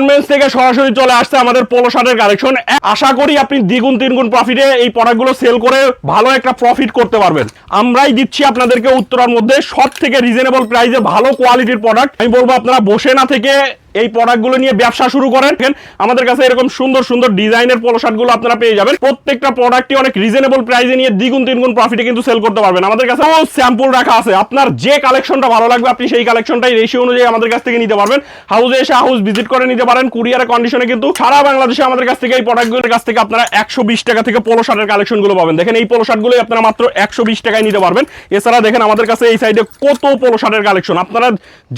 Garments থেকে সরাসরি চলে আসছে আমাদের পোলো শার্টের কালেকশন আশা করি আপনি দ্বিগুণ তিনগুণ প্রফিটে এই প্রোডাক্টগুলো সেল করে ভালো একটা প্রফিট করতে পারবেন। আমরাই দিচ্ছি আপনাদেরকে উত্তরার মধ্যে সব থেকে রিজনেবল প্রাইসে ভালো কোয়ালিটির প্রোডাক্ট আমি বলব আপনারা বসে না থেকে এই প্রোডাক্টগুলো নিয়ে ব্যবসা শুরু করেন। আমাদের কাছে এরকম সুন্দর সুন্দর ডিজাইনের পোলো আপনারা পেয়ে যাবেন। প্রত্যেকটা প্রোডাক্টই অনেক রিজনেবল প্রাইসে নিয়ে দ্বিগুণ, তিনগুণ প্রফিটে কিন্তু সেল করতে পারবেন। আমাদের কাছে স্যাম্পল রাখা আছে। আপনার যে কালেকশনটা ভালো লাগবে, আপনি সেই কালেকশনটাই রেশিও অনুযায়ী আমাদের কাছ থেকে নিতে পারবেন। হাউসে এসে হাউস ভিজিট করে নিতে পারেন। কুরিয়ারের কন্ডিশনে কিন্তু সারা বাংলাদেশে আমাদের কাছ থেকে এই প্রোডাক্টগুলোর কাছ থেকে আপনারা একশো বিশ টাকা থেকে পোলো শার্টের কালেকশনগুলো পাবেন। দেখেন এই পোলো শার্টগুলোই আপনারা মাত্র একশো বিশ টাকায় নিতে পারবেন। এছাড়া দেখেন আমাদের কাছে এই সাইডে কত পোলো শার্টের কালেকশন আপনারা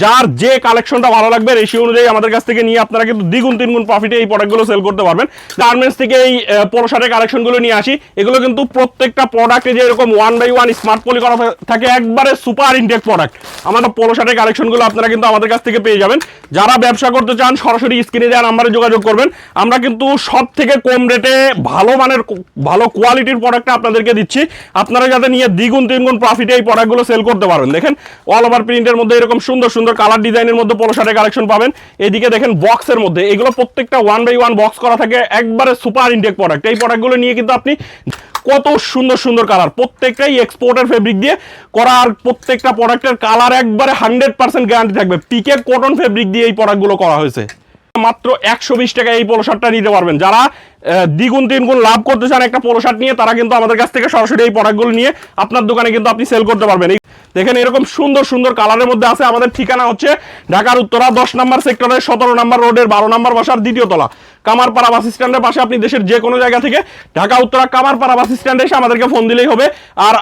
যার যে কালেকশনটা ভালো লাগবে রেশিও অনুযায়ী আমাদের কাছ থেকে নিয়ে আপনারা কিন্তু দ্বিগুণ, তিনগুণ প্রফিটে এই প্রোডাক্টগুলো সেল করতে পারবেন। গার্মেন্টস থেকে এই পোলো শার্টের কালেকশনগুলো নিয়ে আসি। এগুলো কিন্তু প্রত্যেকটা প্রোডাক্টে যে এরকম one by one smart poly করা থাকে, একবারে সুপার ইনটেক প্রোডাক্ট আমাদের পোলো শার্টের কালেকশনগুলো আপনারা কিন্তু আমাদের কাছ থেকে পেয়ে যাবেন। যারা ব্যবসা করতে চান, সরাসরি স্ক্রিনে দেওয়া নাম্বারে যোগাযোগ করবেন। আমরা কিন্তু সব থেকে কম রেটে ভালো মানের, ভালো কোয়ালিটির প্রোডাক্টটা আপনাদেরকে দিচ্ছি। আপনারা যাতে নিয়ে দ্বিগুণ তিনগুণ প্রফিটে এই প্রোডাক্টগুলো সেল করতে পারবেন। দেখেন অল ওভার প্রিন্টের মধ্যে এরকম সুন্দর সুন্দর কালার ডিজাইনের মধ্যে পোলো শার্টের কালেকশন পাবেন। এদিকে দেখেন বক্সের মধ্যে, এগুলো প্রত্যেকটা ওয়ান বাই ওয়ান বক্স করা থাকে, একবারে সুপার ইনটেক প্রোডাক্ট এই প্রোডাক্টগুলো নিয়ে কিন্তু আপনি কত সুন্দর সুন্দর কালার প্রত্যেকটাই এক্সপোর্টের ফেব্রিক দিয়ে করা, আর প্রত্যেকটা প্রোডাক্টের কালার একবারে হান্ড্রেড পার্সেন্ট গ্যারান্টি থাকবে। পিকে কটন ফেব্রিক দিয়ে এই প্রোডাক্টগুলো করা হয়েছে। মাত্র একশো বিশ টাকায় এই পোলো শার্টটা নিতে পারবেন। যারা দ্বিগুণ তিনগুণ লাভ করতে চান একটা পোলো শার্ট নিয়ে, তারা কিন্তু আমাদের কাছ থেকে সরাসরি এই প্রোডাক্টগুলো নিয়ে আপনার দোকানে কিন্তু আপনি সেল করতে পারবেন। দেখেন, এরকম সুন্দর সুন্দর কালারের মধ্যে আছে আমাদের ঠিকানা হচ্ছে ঢাকার উত্তরা, দশ নম্বর সেক্টরের সতেরো নম্বর রোডের বারো নম্বর বাসার দ্বিতীয় তলা। কামারপাড়া বাস স্ট্যান্ডের পাশে আপনি দেশের যে কোনো জায়গা থেকে ঢাকা, উত্তরা, কামারপাড়া বাস স্ট্যান্ডে এসে আমাদেরকে ফোন দিলেই হবে। আর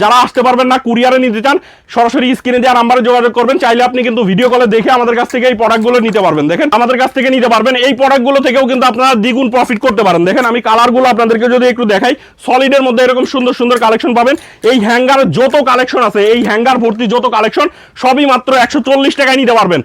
যারা আসতে পারবেন না কুরিয়ারে নিতে চান, সরাসরি স্ক্রিনে দেওয়া নাম্বারে যোগাযোগ করবেন, চাইলে আপনি কিন্তু ভিডিও কলে দেখে আমাদের কাছ থেকে এই প্রোডাক্টগুলো নিতে পারবেন। দেখেন, আমাদের কাছ থেকে নিতে পারবেন। এই প্রোডাক্টগুলো থেকেও কিন্তু আপনারা দ্বিগুণ প্রফিট করতে পারেন। দেখেন, আমি কালারগুলো আপনাদেরকে যদি একটু দেখাই সলিডের মধ্যে এরকম সুন্দর সুন্দর কালেকশন পাবেন। এই হ্যাঙ্গার যত কালেকশন আছে, এই হ্যাঙ্গার ভর্তি যত কালেকশন সবই মাত্র একশো চল্লিশ টাকায় নিতে পারবেন।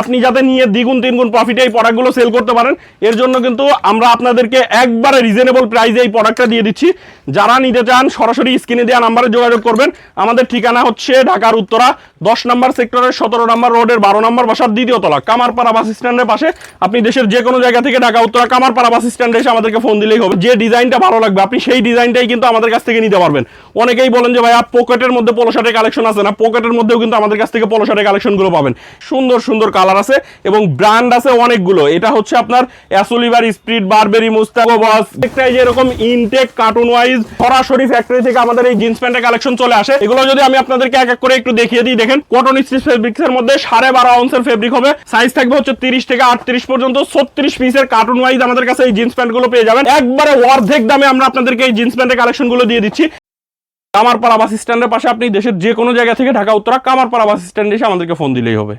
আপনি যাতে নিয়ে দ্বিগুণ, তিনগুণ প্রফিটে এই প্রোডাক্টগুলো সেল করতে পারেন, এর জন্য কিন্তু আমরা আপনাদেরকে একবারে রিজনেবল প্রাইসে এই প্রোডাক্টটা দিয়ে দিচ্ছি। যারা নিতে চান, সরাসরি স্ক্রিনে দেওয়া নাম্বারে যোগাযোগ করবেন। আমাদের ঠিকানা হচ্ছে ঢাকার উত্তরা, দশ নম্বর সেক্টরের সতেরো নম্বর রোডের বারো নম্বর বাসার দ্বিতীয় তলা, কামারপাড়া বাস স্ট্যান্ডের পাশে। আপনি দেশের যে কোনো জায়গা থেকে ঢাকা, উত্তরা, কামারপাড়া বাস স্ট্যান্ডে এসে আমাদেরকে ফোন দিলেই হবে। যে ডিজাইনটা ভালো লাগবে, আপনি সেই ডিজাইনটাই কিন্তু আমাদের কাছ থেকে নিতে পারবেন। অনেকেই বলেন যে, ভাইয়া পকেটের মধ্যে পোলো শার্টের কালেকশন আছে না? পকেটের মধ্যেও কিন্তু আমাদের কাছ থেকে পোলো শার্টের কালেকশনগুলো পাবেন। সুন্দর সুন্দর কালার আছে এবং ব্র্যান্ড আছে অনেকগুলো। এটা হচ্ছে আপনার অ্যাসোলিভার স্প্রিট বারবেরি, মুস্তাকো বস। প্রত্যেকটাই যে এরকম ইনটেক কার্টুন ওয়াইজ সরাসরি ফ্যাক্টরি থেকে আমাদের এই জিন্স প্যান্টের কালেকশন চলে আসে। এগুলো যদি আমি আপনাদেরকে এক এক করে একটু দেখিয়ে দিই, দেখেন কটন স্টিচ ফেব্রিক্স এর মধ্যে সাড়ে বারো আউন্সের ফেব্রিক হবে। সাইজ থাকবে হচ্ছে তিরিশ থেকে আটত্রিশ পর্যন্ত, ছত্রিশ পিসের কার্টুন ওয়াইজ আমাদের কাছে এই জিন্স প্যান্টগুলো পেয়ে যাবেন। একবারে অর্ধেক দামে আমরা আপনাদেরকে এই জিন্স প্যান্টের কালেকশনগুলো দিয়ে দিচ্ছি। কামারপাড়া বাস স্ট্যান্ডের পাশে আপনি দেশের যে কোনো জায়গা থেকে ঢাকা, উত্তরা কামারপাড়া বাস স্ট্যান্ডে এসে আমাদেরকে ফোন দিলেই হবে।